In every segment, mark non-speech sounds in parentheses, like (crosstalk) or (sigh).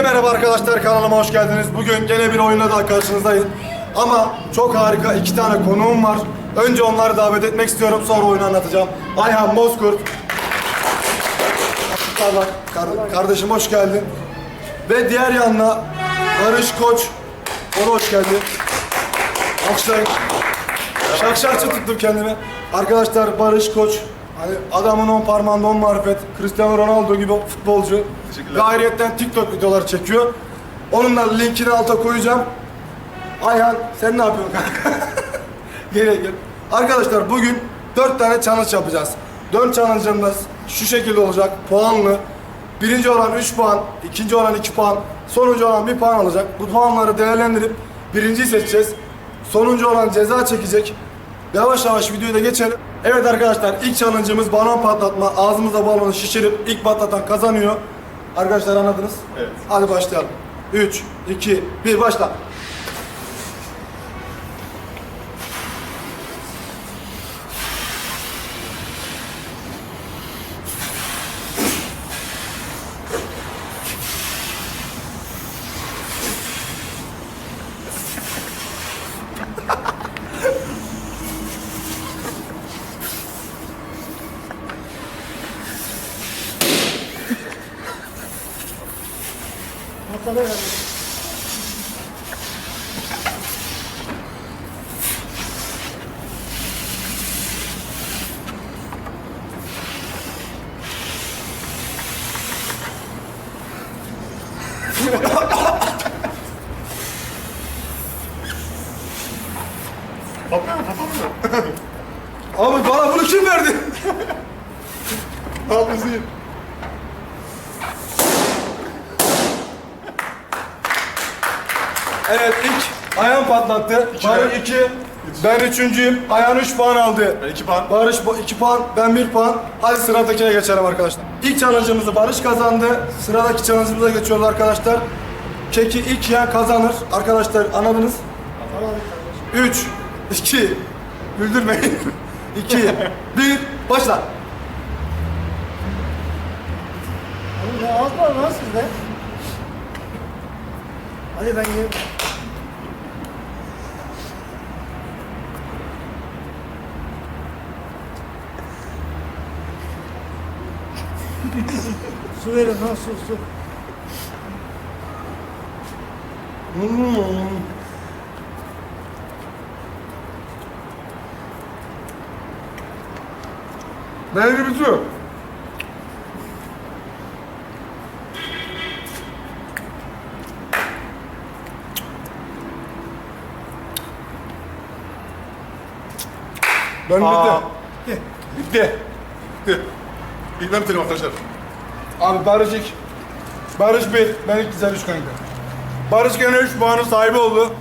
Hepinize merhaba arkadaşlar kanalıma hoş geldiniz. Bugün gene bir oyunla daha karşınızdayız. Ama çok harika iki tane konuğum var. Önce onları davet etmek istiyorum sonra oyunu anlatacağım. Ayhan Bozkurt. Merhaba, kar- kardeşim hoş geldin. Ve diğer yanına Barış Koç. Ona hoş geldin. Alkışlayın. Şakşakçı tuttum kendimi. Arkadaşlar Barış Koç. Hani adamın on parmağında on marifet. Cristiano Ronaldo gibi futbolcu. Gayriyetten TikTok videoları çekiyor. Onun da linkini alta koyacağım. Ayhan sen ne yapıyorsun kanka? (laughs) Geriye gel. Arkadaşlar bugün dört tane challenge yapacağız. Dört challenge'ımız şu şekilde olacak. Puanlı. Birinci olan 3 puan, ikinci olan 2 puan, sonuncu olan 1 puan alacak. Bu puanları değerlendirip birinciyi seçeceğiz. Sonuncu olan ceza çekecek. Yavaş yavaş videoya da geçelim. Evet arkadaşlar ilk challenge'ımız balon patlatma. Ağzımıza balonu şişirip ilk patlatan kazanıyor. Arkadaşlar anladınız? Evet. Hadi başlayalım. 3, 2, 1 başla. Patlıyor mu? Patlıyor mu? Abi bana bunu kim verdi? Ne yapıyorsun? Evet ilk Ayhan patlattı. İki Barış ben. 2. Ben üçüncüyüm. Ayhan 3 puan aldı. Ben iki puan. Barış 2 puan, ben 1 puan. Hadi sıradakine geçelim arkadaşlar. İlk challenge'ımızı Barış kazandı. Sıradaki challenge'ımıza geçiyoruz arkadaşlar. Keki ilk yiyen kazanır. Arkadaşlar anladınız? 3, 2, güldürmeyin. (laughs) 2, 1, başla. Oğlum ne az var lan sizde? Hadi ben yiyeyim. Su verin lan su su. Hmm. Benim gibi su. Ben bitti. Bitti. Bitti. Ben bitirim arkadaşlar. Abi Barış ilk. Barış bir, ben ilk güzel üç kanka. Barış gene 3 puanın sahibi oldu.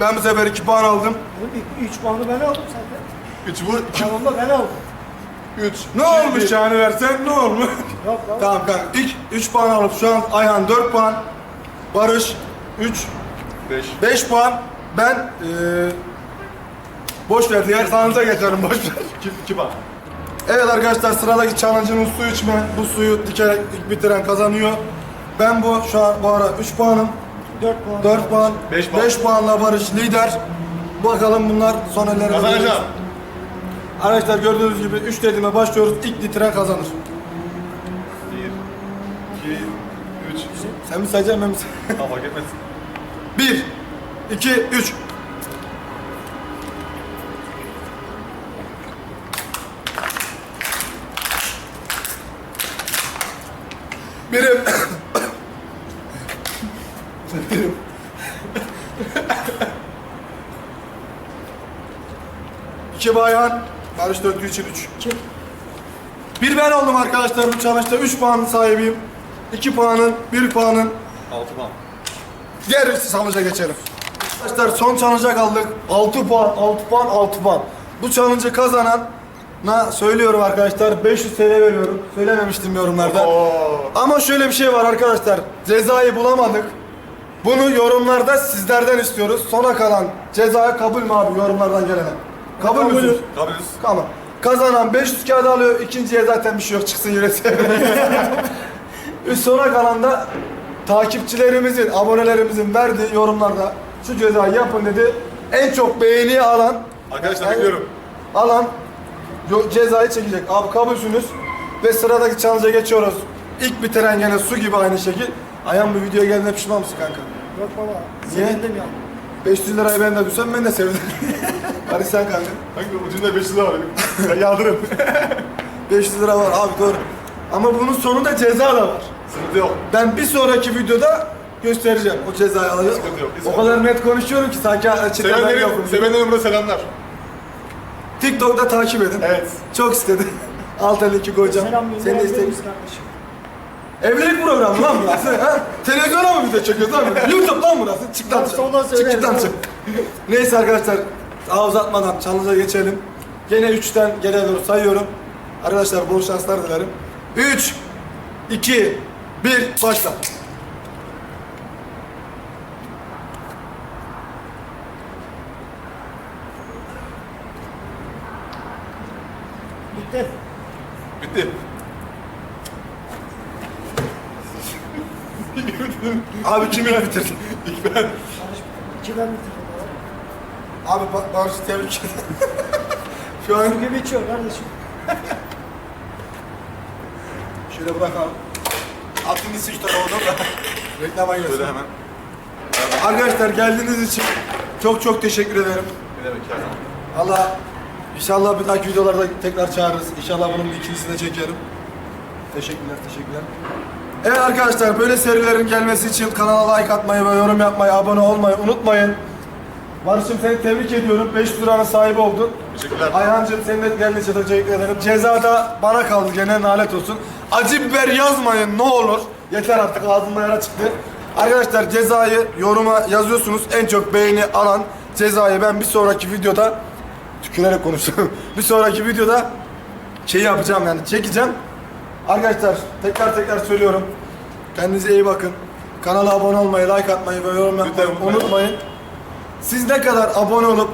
Ben bu sefer 2 puan aldım. Oğlum ilk üç puanı ben aldım zaten. Üç bu, iki, Tamamda ben aldım. üç. Ne olmuş yani versen ne olmuş? Yok lan. tamam kanka ilk 3 puan alıp şu an Ayhan 4 puan. Barış 3, Beş. 5 puan. Ben eee boş ver diğer sahanıza geçelim boş ver. İki, iki puan. Evet arkadaşlar sıradaki challenge'ımız su içme. Bu suyu dikerek ilk bitiren kazanıyor. Ben bu şu an bu ara 3 puanım. Dört puan. 4 puan, Beş 5 puan. puanla Barış lider. Bakalım bunlar son ellerine Kazanacağım. Arkadaşlar gördüğünüz gibi 3 dediğime başlıyoruz. İlk bitiren kazanır. Bir, iki, üç. Sen mi sayacaksın ben mi sayacağım? Tamam fark etmez. 1, 2, 3. 2 bayan, Barış Döngü için 3. Kim? Bir ben oldum arkadaşlar bu challenge'da. 3 puanın sahibiyim. 2 puanın, 1 puanın. 6 puan. Diğer challenge'a geçelim. Arkadaşlar son challenge'a kaldık. 6 puan, 6 puan, 6 puan. Bu challenge'ı kazanan Na söylüyorum arkadaşlar 500 TL veriyorum. Söylememiştim yorumlarda. Oo. Ama şöyle bir şey var arkadaşlar. Cezayı bulamadık. Bunu yorumlarda sizlerden istiyoruz. Sona kalan cezaya kabul mü abi yorumlardan gelene? Kabul müsünüz? Kabulüz. Tamam. Kazanan 500 kağıt alıyor. İkinciye zaten bir şey yok. Çıksın yüresi. Üst (laughs) sona kalan da takipçilerimizin, abonelerimizin verdiği yorumlarda şu cezayı yapın dedi. En çok beğeni alan Arkadaşlar Yani- bekliyorum. alan yo- cezayı çekecek. Abi kabulsünüz. Ve sıradaki challenge'a geçiyoruz. İlk bitiren gene su gibi aynı şekil. Ayhan bu videoya geldiğine pişman mısın kanka? Yok baba. Niye? Sevindim ya. 500 lirayı ben de düşsem ben de sevinirim. (laughs) Hadi sen kanka. Hangi ucunda 500 lira var benim. Ben yağdırım. 500 (laughs) lira var abi doğru. Ama bunun sonunda ceza da var. Sıkıntı yok. Ben bir sonraki videoda göstereceğim o cezayı alacağım. Sıkıntı yok, O kadar net konuşuyorum ki sanki açıklamam Sevenlerim, yokum. sevenlerim burada selamlar. TikTok'ta takip edin. Evet. Çok istedim. (laughs) Alt linki koyacağım. Selam Seni de istedim. Evlilik programı lan burası. ha? Televizyona mı bize çekiyoruz lan? burası? YouTube lan burası. Çık lan çık. Çık çık lan çık. Neyse arkadaşlar. Daha uzatmadan challenge'a geçelim. Gene 3'ten geriye doğru sayıyorum. Arkadaşlar bol şanslar dilerim. 3, 2, 1, başla. Bitti. Bitti. Abi kim ilk bitirdi? İlk ben. İki ben bitirdim. Abi ba- Barış'ı tebrik ederim. (laughs) Şu an Su gibi içiyor kardeşim. şöyle bırakalım. Atın gitsin şu tarafa doğru (laughs) da. Reklama girsin. Söyle hemen. Arkadaşlar geldiğiniz için çok çok teşekkür ederim. Ne demek ya? Allah inşallah bir dahaki videolarda tekrar çağırırız. İnşallah bunun bir ikincisini de çekerim. Teşekkürler, teşekkürler. Evet arkadaşlar böyle serilerin gelmesi için kanala like atmayı ve yorum yapmayı, abone olmayı unutmayın. Barış'ım seni tebrik ediyorum. 500 liranın sahibi oldun. Teşekkürler. Ayhancığım senin de geldiğin için teşekkür ederim. Ceza da bana kaldı gene nalet olsun. Acı biber yazmayın ne olur. Yeter artık ağzımdan yara çıktı. Arkadaşlar cezayı yoruma yazıyorsunuz. En çok beğeni alan cezayı ben bir sonraki videoda tükürerek konuşuyorum. (laughs) bir sonraki videoda şey yapacağım yani çekeceğim. Arkadaşlar tekrar tekrar söylüyorum. Kendinize iyi bakın. Kanala abone olmayı, like atmayı ve yorum yapmayı Lütfen unutmayın. unutmayın. Siz ne kadar abone olup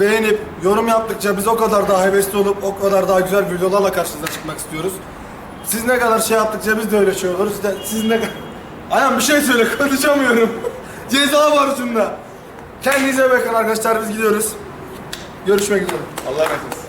beğenip yorum yaptıkça biz o kadar daha hevesli olup o kadar daha güzel videolarla karşınıza çıkmak istiyoruz. Siz ne kadar şey yaptıkça biz de öyle şey oluruz. İşte siz ne kadar... (laughs) Ayhan bir şey söyle (laughs) konuşamıyorum. (laughs) Ceza var şunda. Kendinize bakın arkadaşlar biz gidiyoruz. Görüşmek üzere. Allah razı olsun.